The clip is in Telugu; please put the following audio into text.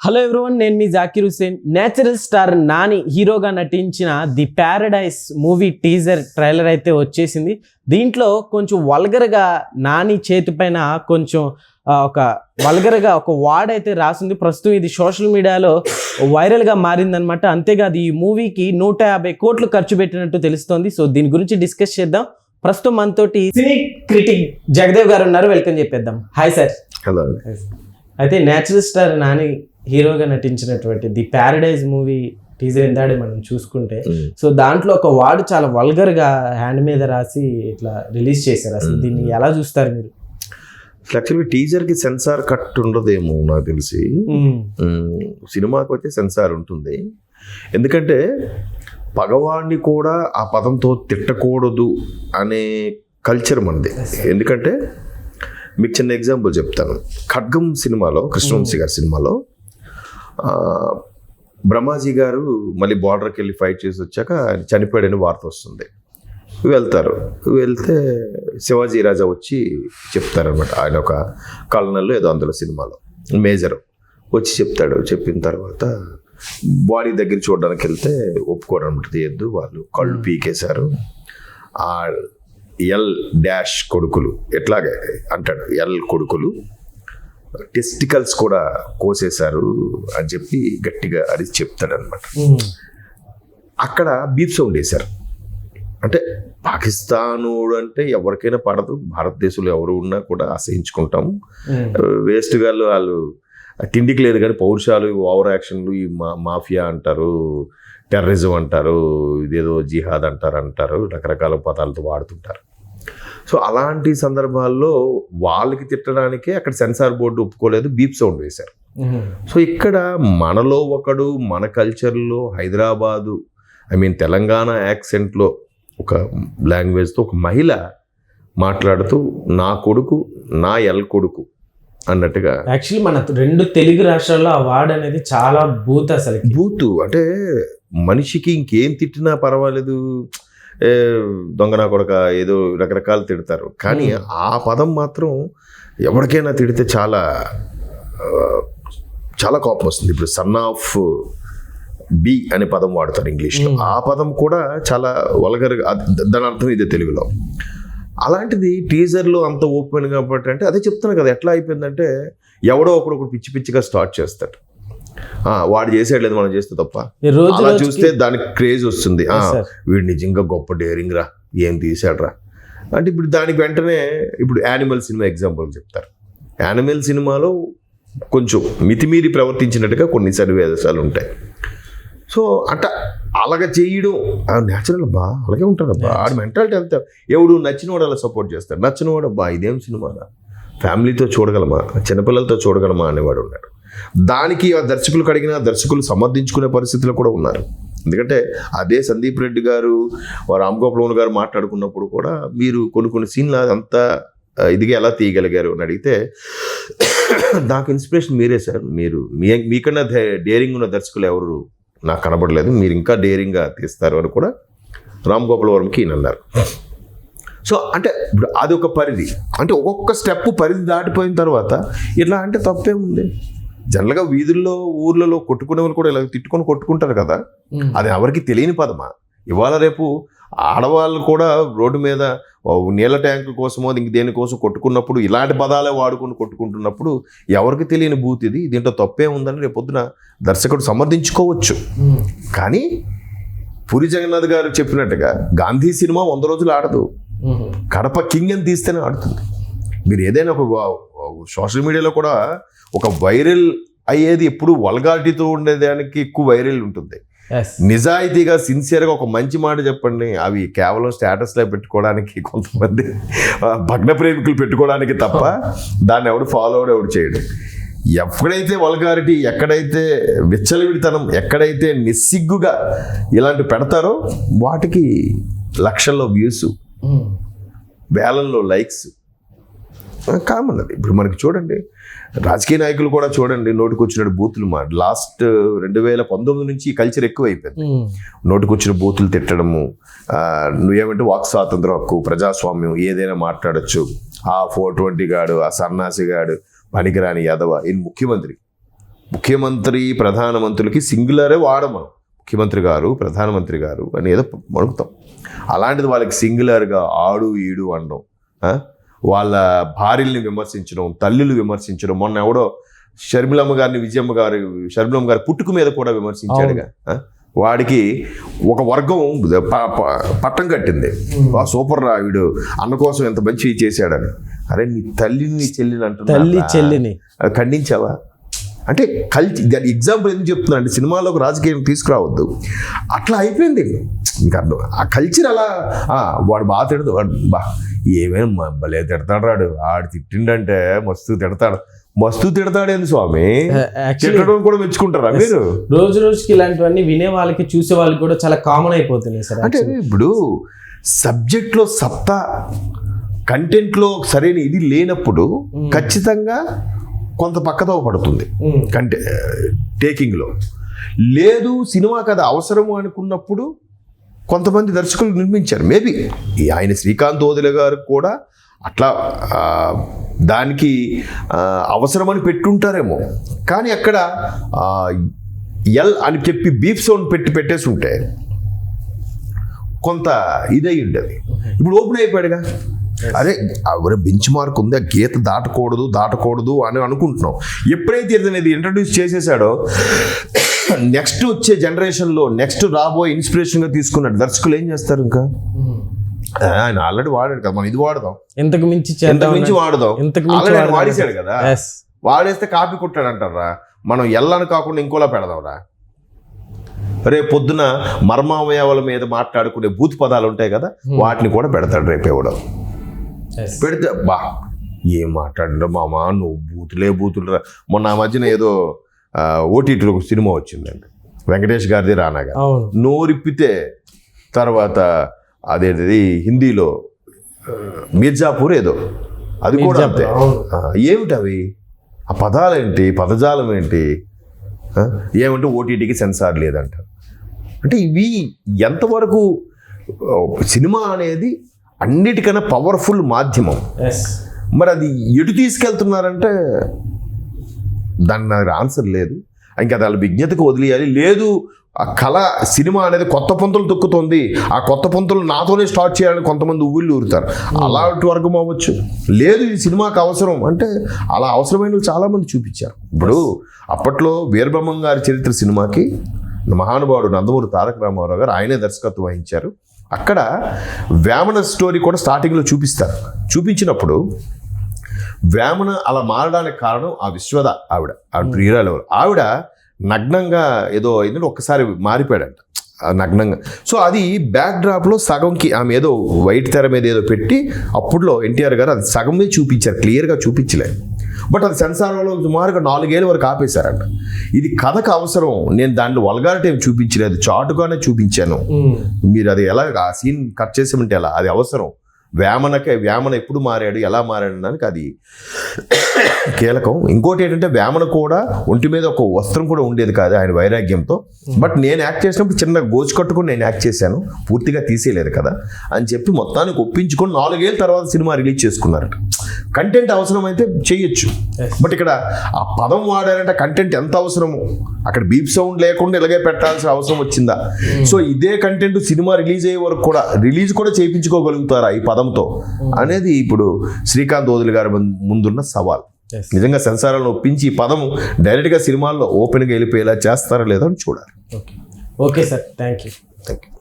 హలో ఎవ్రీవన్ నేను మీ జాకిర్ హుసేన్ నేచురల్ స్టార్ నాని హీరోగా నటించిన the paradise movie teaser trailer అయితే వచ్చేసింది. దీంట్లో కొంచెం వల్గర్గా నాని చేతిపైన కొంచెం ఆ, ఒక వల్గర్గా ఒక వార్డ్ అయితే రాసింది. ప్రస్తుతం ఇది సోషల్ మీడియాలో వైరల్గా మారిందనమాట అంతేకాదు ఈ మూవీకి నూట యాభై కోట్లు ఖర్చు పెట్టినట్టు తెలుస్తోంది. సో దీని గురించి డిస్కస్ చేద్దాం. ప్రస్తుతం మనతోటి సినీ క్రిటిక్ జగదేవ్ గారు ఉన్నారు. వెల్కమ్ చెప్పేద్దాం. హాయ్ సార్ హలో అయితే నేచురల్ స్టార్ నాని హీరోగా నటించినటువంటి ది ప్యారడైజ్ మూవీ టీజర్ ఇందాడే మనం చూసుకుంటే సో దాంట్లో ఒక వార్డు చాలా వల్గర్గా హ్యాండ్ మీద రాసి ఇట్లా రిలీజ్ చేశారు. అసలు దీన్ని ఎలా చూస్తారు మీరు? యాక్చువల్గా టీజర్కి సెన్సార్ కట్ ఉండదేమో నాకు తెలిసి. సినిమాకి అయితే సెన్సార్ ఉంటుంది. ఎందుకంటే పగవాడిని కూడా ఆ పదంతో తిట్టకూడదు అనే కల్చర్ మనది. ఎందుకంటే మీకు చిన్న ఎగ్జాంపుల్ చెప్తాను. ఖడ్గం సినిమాలో కృష్ణవంశీ గారి సినిమాలో బ్రహ్మాజీ గారు మళ్ళీ బార్డర్కి వెళ్ళి ఫైట్ చేసి వచ్చాక ఆయన చనిపోయాడని వార్త వస్తుంది. వెళ్తారు. వెళ్తే శివాజీ రాజా వచ్చి చెప్తారనమాట ఆయన ఒక కల్నల్లో ఏదో అందులో సినిమాలో మేజర్ వచ్చి చెప్తాడు. చెప్పిన తర్వాత బాడీ దగ్గర చూడడానికి వెళ్తే ఒప్పుకోరు అనమాట తీయద్దు వాళ్ళు కళ్ళు పీకేశారు. ఆ ఎల్ డాష్ కొడుకులు ఎట్లాగే అంటాడు ఎల్ కొడుకులు టెస్టికల్స్ కూడా కోసేశారు అని చెప్పి గట్టిగా అరిచి చెప్తాడనమాట అక్కడ బీప్ సౌండ్ వేశారు. అంటే పాకిస్తానోడు అంటే ఎవరికైనా పడదు. భారతదేశంలో ఎవరు ఉన్నా కూడా అసహించుకుంటాము వేస్ట్ గాళ్ళు వాళ్ళు తిండికి లేదు కానీ పౌరుషాలు ఓవర్ యాక్షన్లు ఈ మా మాఫియా అంటారు టెర్రరిజం అంటారు ఇదేదో జిహాద్ అంటారు అంటారు రకరకాల పదాలతో వాడుతుంటారు. సో అలాంటి సందర్భాల్లో వాళ్ళకి తిట్టడానికే అక్కడ సెన్సార్ బోర్డు ఒప్పుకోలేదు బీప్ సౌండ్ వేశారు. సో ఇక్కడ మనలో ఒకడు మన కల్చర్లో హైదరాబాదు ఐ మీన్ తెలంగాణ యాక్సెంట్లో ఒక లాంగ్వేజ్తో ఒక మహిళ మాట్లాడుతూ నా కొడుకు నా ఎల్ కొడుకు అన్నట్టుగా యాక్చువల్లీ మన రెండు తెలుగు రాష్ట్రాల్లో ఆ వార్డ్ అనేది చాలా బూత్ అసలు బూతు. అంటే మనిషికి ఇంకేం తిట్టినా పర్వాలేదు. ఏ, దొంగ నా కొడక ఏదో రకరకాలు తిడతారు. కానీ ఆ పదం మాత్రం ఎవరికైనా తిడితే చాలా చాలా కోపం వస్తుంది. ఇప్పుడు సన్ ఆఫ్ బి అనే పదం వాడతారు ఇంగ్లీష్లో. ఆ పదం కూడా చాలా వల్గర్గా దాని అర్థం ఇదే తెలుగులో. అలాంటిది టీజర్లో అంత ఓపెన్ కాబట్టి అంటే అదే చెప్తున్నాను కదా ఎట్లా అయిపోయిందంటే ఎవడో ఒకడు ఒకడు పిచ్చి పిచ్చిగా స్టార్ట్ చేస్తాడు. వాడు చేసాడు లేదు మనం చేస్తే తప్ప. అలా చూస్తే దానికి క్రేజ్ వస్తుంది. వీడు నిజంగా గొప్ప డేరింగ్ రా ఏం తీసాడురా అంటే ఇప్పుడు దానికి వెంటనే ఇప్పుడు యానిమల్ సినిమా ఎగ్జాంపుల్ చెప్తారు. యానిమల్ సినిమాలో కొంచెం మితిమీరి ప్రవర్తించినట్టుగా కొన్ని సన్నివేశాలు ఉంటాయి. సో అంట అలాగ చేయడం న్యాచురల్ బా అలాగే ఉంటారు అబ్బా ఆడ మెంటాలిటీ అంతా. ఎవడు నచ్చినవాడు అలా సపోర్ట్ చేస్తాడు. నచ్చినవాడు అబ్బా ఇదేం సినిమానా ఫ్యామిలీతో చూడగలమా? చిన్నపిల్లలతో చూడగలమా? అనేవాడు ఉన్నాడు. దానికి ఆ దర్శకులు కడిగిన దర్శకులు సమర్థించుకునే పరిస్థితులు కూడా ఉన్నారు. ఎందుకంటే అదే సందీప్ రెడ్డి గారు రామ్ గోపాల్ గారు మాట్లాడుకున్నప్పుడు కూడా మీరు కొన్ని కొన్ని సీన్లు అంతా ఇదిగా ఎలా తీయగలిగారు అని అడిగితే నాకు ఇన్స్పిరేషన్ మీరే సార్. మీరు మీ మీకన్నా డేరింగ్ ఉన్న దర్శకులు ఎవరు? నాకు కనబడలేదు. మీరు ఇంకా డేరింగ్గా తీస్తారు అని కూడా రామ్ గోపాల్ వర్మకి ఈయన అన్నారు. సో అంటే ఇప్పుడు అది ఒక పరిధి. అంటే ఒక్కొక్క స్టెప్ పరిధి దాటిపోయిన తర్వాత ఇట్లా అంటే తప్పే ఉంది జనరల్గా వీధుల్లో ఊర్లలో కొట్టుకునే వాళ్ళు కూడా ఇలా తిట్టుకొని కొట్టుకుంటారు కదా. అది ఎవరికి తెలియని పదమా ఇవాళ రేపు ఆడవాళ్ళు కూడా రోడ్డు మీద నీళ్ళ ట్యాంకు కోసమో ఇంక దేనికోసం కొట్టుకున్నప్పుడు ఇలాంటి పదాలే వాడుకొని కొట్టుకుంటున్నప్పుడు ఎవరికి తెలియని బూత్ ఇది దీంట్లో తప్పే ఉందని రేపు పొద్దున దర్శకుడు సమర్థించుకోవచ్చు. కానీ పూరి జగన్నాథ్ గారు చెప్పినట్టుగా గాంధీ సినిమా వంద రోజులు ఆడదు. కడప కింగ్ అని తీస్తేనే ఆడుతుంది మీరు ఏదైనా ఒక సోషల్ మీడియాలో కూడా ఒక వైరల్ అయ్యేది ఎప్పుడు వల్గాలిటీతో ఉండేదానికి ఎక్కువ వైరల్ ఉంటుంది. నిజాయితీగా సిన్సియర్గా ఒక మంచి మాట చెప్పండి అవి కేవలం స్టేటస్లో పెట్టుకోవడానికి కొంతమంది భగ్న ప్రేమికులు పెట్టుకోవడానికి తప్ప దాన్ని ఎవడు ఫాలో అవడం ఎవడు చేయడు ఎక్కడైతే వల్గారిటీ ఎక్కడైతే విచ్చలవిడితనం ఎక్కడైతే నిస్సిగ్గుగా ఇలాంటి పెడతారో వాటికి లక్షల్లో వ్యూస్ ఉమ్. వేలల్లో లైక్స్ కామన్ అది. ఇప్పుడు మనకి చూడండి రాజకీయ నాయకులు కూడా చూడండి నోటికి వచ్చినట్టు బూతులు మా లాస్ట్ రెండు వేల పంతొమ్మిది నుంచి ఈ కల్చర్ ఎక్కువ అయిపోయింది ఉమ్. నోటికి వచ్చిన బూతులు తిట్టడము నువ్వేమంటే వాక్ స్వాతంత్రం హక్కు ప్రజాస్వామ్యం ఏదైనా మాట్లాడొచ్చు. ఆ ఫోర్ ట్వంటీ గాడు ఆ సన్నాసి గాడు పనికిరాని యాదవ ఈయన ముఖ్యమంత్రి. ముఖ్యమంత్రి ప్రధానమంత్రులకి సింగులరే వాడము ముఖ్యమంత్రి గారు ప్రధానమంత్రి గారు అని ఏదో మడుగుతాం అలాంటిది వాళ్ళకి సింగులర్గా ఆడు ఈడు అనడం? వాళ్ళ భార్యల్ని విమర్శించడం తల్లులు విమర్శించడం. మొన్న ఎవడో షర్మిలమ్మ గారిని విజయమ్మ గారి షర్మిలమ్మ గారి పుట్టుక మీద కూడా విమర్శించాడుగా? వాడికి ఒక వర్గం పట్టం కట్టింది. సూపర్ రా వీడు అన్న కోసం ఎంత మంచి చేశాడని. అరే నీ తల్లిని చెల్లిని తల్లి అంటున్నా చెల్లిని ఖండించావా? అంటే కల్చి దాని ఎగ్జాంపుల్ ఎందుకు చెప్తున్నా అంటే సినిమాలోకి రాజకీయం తీసుకురావద్దు. అట్లా అయిపోయింది. మీకు అర్థం ఆ కల్చర్ అలా వాడు బాగా తిడతాడు. వాడు బా ఏమేం భలే తిడతాడు రాడు. ఆడు తిట్టిండంటే మస్తు తిడతాడు. మస్తు తిడతాడేంది స్వామి? తిట్టడం కూడా మెచ్చుకుంటారా మీరు? రోజు రోజుకి ఇలాంటివన్నీ వినే వాళ్ళకి చూసే వాళ్ళకి కూడా చాలా కామన్ అయిపోతున్నాయి సార్ అంటే ఇప్పుడు సబ్జెక్ట్లో సత్తా కంటెంట్లో సరైన ఇది లేనప్పుడు ఖచ్చితంగా కొంత పక్కదో పడుతుంది. కంటే టేకింగ్లో. లేదు సినిమా కథ అవసరము అనుకున్నప్పుడు కొంతమంది దర్శకులు నిర్మించారు. మేబీ ఆయన శ్రీకాంత్ ఓదిల గారు కూడా అట్లా దానికి అవసరమని పెట్టుంటారేమో. కానీ అక్కడ ఎల్ అని చెప్పి బీప్ సౌండ్ పెట్టి పెట్టేసి ఉంటే కొంత ఇదై ఉండేది ఇప్పుడు ఓపెన్ అయిపోయాడుగా. అరే ఎవరు బెంచ్ మార్క్ ఉంది? ఆ గీత దాటకూడదు దాటకూడదు అని అనుకుంటున్నాం. ఎప్పుడైతే ఇతను ఇంట్రడ్యూస్ చేసేసాడో నెక్స్ట్ వచ్చే జనరేషన్లో నెక్స్ట్ రాబోయే ఇన్స్పిరేషన్గా తీసుకున్నాడు. దర్శకులు ఏం చేస్తారు ఇంకా? ఉమ్. ఆయన ఆల్రెడీ వాడాడు కదా మనం ఇది వాడదాం. ఇంతకు మించి చేద్దాం మించి వాడదాం. ఇంతకు మించి ఆల్రెడీ. వాడేశాడు కదా. వాడేస్తే కాపీ కొట్టాడు అంటారా మనం ఎల్లని కాకుండా ఇంకోలా పెడదాంరా. రేపు పొద్దున మర్మావయవాల మీద మాట్లాడుకునే బూత్ పదాలు ఉంటాయి కదా వాటిని కూడా పెడతాడు రేపు ఇవ్వడం. పెడితే బా ఏం మాట్లాడినా మామా? నువ్వు బూతులే బూతులు రా. మొన్న ఆ మధ్యన ఏదో ఓటీటీలో ఒక సినిమా వచ్చిందండి వెంకటేష్ గారిది రానాగా. నోరిప్పితే తర్వాత అదేంటిది హిందీలో మిర్జాపూర్ ఏదో. అది కూడా అంతే. ఏమిటి అవి ఆ పదాలేంటి? పదజాలం ఏంటి ఏమంటే ఓటీటీకి సెన్సార్ లేదంట. అంటే ఇవి ఎంతవరకు సినిమా అనేది అన్నిటికన్నా పవర్ఫుల్ మాధ్యమం. మరి అది ఎటు తీసుకెళ్తున్నారంటే దాని నాకు ఆన్సర్ లేదు. ఇంకా అది వాళ్ళ విజ్ఞతకు వదిలేయాలి. లేదు ఆ కళ సినిమా అనేది కొత్త పొంతులు తొక్కుతోంది. ఆ కొత్త పొంతులు నాతోనే స్టార్ట్ చేయాలని కొంతమంది ఉవ్విళ్ళు ఊరుతారు. అలాంటి వర్గం అవ్వచ్చు. లేదు ఇది సినిమాకి అవసరం. అంటే అలా అవసరమైన చాలామంది చూపించారు. ఇప్పుడు అప్పట్లో వీరబ్రహ్మం గారి చరిత్ర సినిమాకి మహానుభావుడు నందమూరి తారక రామారావు గారు ఆయనే దర్శకత్వం వహించారు. అక్కడ వేమన స్టోరీ కూడా స్టార్టింగ్లో చూపిస్తారు. చూపించినప్పుడు వేమన అలా మారడానికి కారణం ఆ విశ్వద ఆవిడ ఆవిడ ప్రియురాలు ఆవిడ నగ్నంగా ఏదో అయిందంటే ఒక్కసారి మారిపోయాడంట. నగ్నంగా. సో అది బ్యాక్ డ్రాప్లో సగంకి ఆమె ఏదో వైట్ తెర మీద ఏదో పెట్టి అప్పుడులో ఎన్టీఆర్ గారు అది సగమే చూపించారు క్లియర్గా చూపించలేదు బట్ అది సెన్సార్లో సుమారుగా నాలుగేళ్ళ వరకు ఆపేశారంట. ఇది కథకు అవసరం నేను దాంట్లో వల్గారిటీ ఏం చూపించలేదు చాటుగానే చూపించాను. మీరు అది ఎలా ఆ సీన్ కట్ చేసామంటే ఎలా అది అవసరం. వేమనకే వేమన ఎప్పుడు మారాడు ఎలా మారాడు అనడానికి అది కీలకం. ఇంకోటి ఏంటంటే వేమన కూడా ఒంటి మీద ఒక వస్త్రం కూడా ఉండేది కాదు ఆయన వైరాగ్యంతో. బట్ నేను యాక్ట్ చేసినప్పుడు చిన్న గోచు కట్టుకుని నేను యాక్ట్ చేశాను. పూర్తిగా తీసేయలేదు కదా. అని చెప్పి మొత్తానికి ఒప్పించుకొని నాలుగేళ్ళ తర్వాత సినిమా రిలీజ్ చేసుకున్నారట. కంటెంట్ అవసరమైతే చేయొచ్చు. బట్ ఇక్కడ ఆ పదం వాడారంటే కంటెంట్ ఎంత అవసరము? అక్కడ బీప్ సౌండ్ లేకుండా ఇలాగే పెట్టాల్సిన అవసరం వచ్చిందా? సో ఇదే కంటెంట్ సినిమా రిలీజ్ అయ్యే వరకు కూడా రిలీజ్ కూడా చేయించుకోగలుగుతారా ఈ పదంతో? అనేది ఇప్పుడు శ్రీకాంత్ ఓదులు గారి ముందు- ముందున్న సవాల్. నిజంగా సెన్సారాలను ఒప్పించి ఈ పదము డైరెక్ట్గా సినిమాల్లో ఓపెన్గా వెళ్ళిపోయేలా చేస్తారా లేదో అని చూడాలి. Okay okay sir thank you thank you